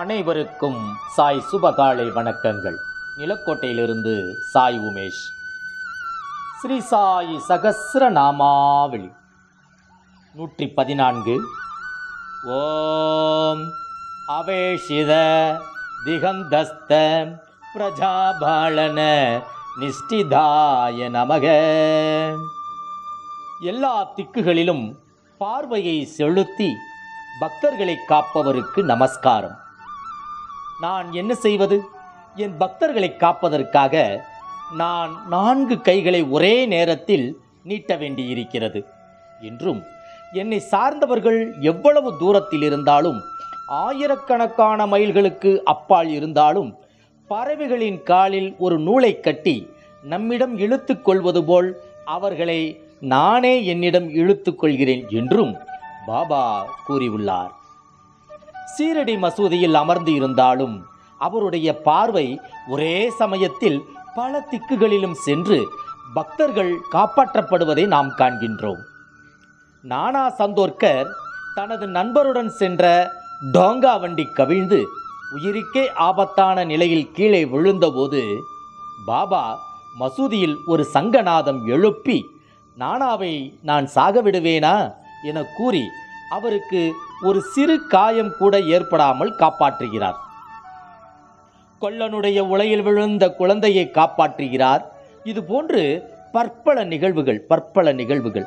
அனைவருக்கும் சாய் சுபகாலை வணக்கங்கள். நிலக்கோட்டையிலிருந்து சாய் உமேஷ். ஸ்ரீ சாய் சகசிர நாமாவளி நூற்றி பதினான்கு ஓம் அவேஷித திகந்தஸ்த பிரஜாபாலன நிஷ்டிதாய நமக. எல்லா திக்குகளிலும் பார்வையை செலுத்தி பக்தர்களை காப்பவருக்கு நமஸ்காரம். நான் என்ன செய்வது? என் பக்தர்களை காப்பதற்காக நான் நான்கு கைகளை ஒரே நேரத்தில் நீட்ட வேண்டியிருக்கிறது. என்றும் என்னை சார்ந்தவர்கள் எவ்வளவு தூரத்தில் இருந்தாலும் ஆயிரக்கணக்கான மைல்களுக்கு அப்பால் இருந்தாலும் பறவைகளின் காலில் ஒரு நூலை கட்டி நம்மிடம் இழுத்து கொள்வது போல் அவர்களை நானே என்னிடம் இழுத்து கொள்கிறேன் என்றும் பாபா கூறியுள்ளார். சீரடி மசூதியில் அமர்ந்து இருந்தாலும் அவருடைய பார்வை ஒரே சமயத்தில் பல திக்குகளிலும் சென்று பக்தர்கள் காப்பாற்றப்படுவதை நாம் காண்கின்றோம். நானா சந்தோர்கர் தனது நண்பருடன் சென்ற டோங்கா வண்டி கவிழ்ந்து உயிருக்கே ஆபத்தான நிலையில் கீழே விழுந்தபோது பாபா மசூதியில் ஒரு சங்கநாதம் எழுப்பி நானாவை நான் சாகவிடுவேனா? என கூறி அவருக்கு ஒரு சிறு காயம் கூட ஏற்படாமல் காப்பாற்றுகிறார். கொல்லனுடைய உலையில் விழுந்த குழந்தையை காப்பாற்றுகிறார். இது போன்று பற்பல நிகழ்வுகள் பற்பல நிகழ்வுகள்.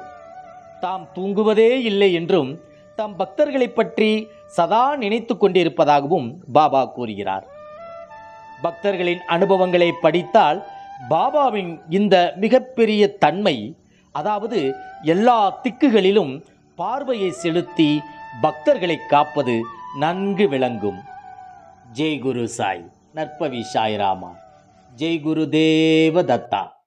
தாம் தூங்குவதே இல்லை என்றும் தம் பக்தர்களைப் பற்றி சதா நினைத்து கொண்டிருப்பதாகவும் பாபா கூறுகிறார். பக்தர்களின் அனுபவங்களை படித்தால் பாபாவின் இந்த மிகப்பெரிய தன்மை அதாவது எல்லா திக்குகளிலும் பார்வையை செலுத்தி பக்தர்களை காப்பது நன்கு விளங்கும். ஜெய் குரு சாய். நற்பவி சாய்ராமா. ஜெய் குரு தேவ தத்தா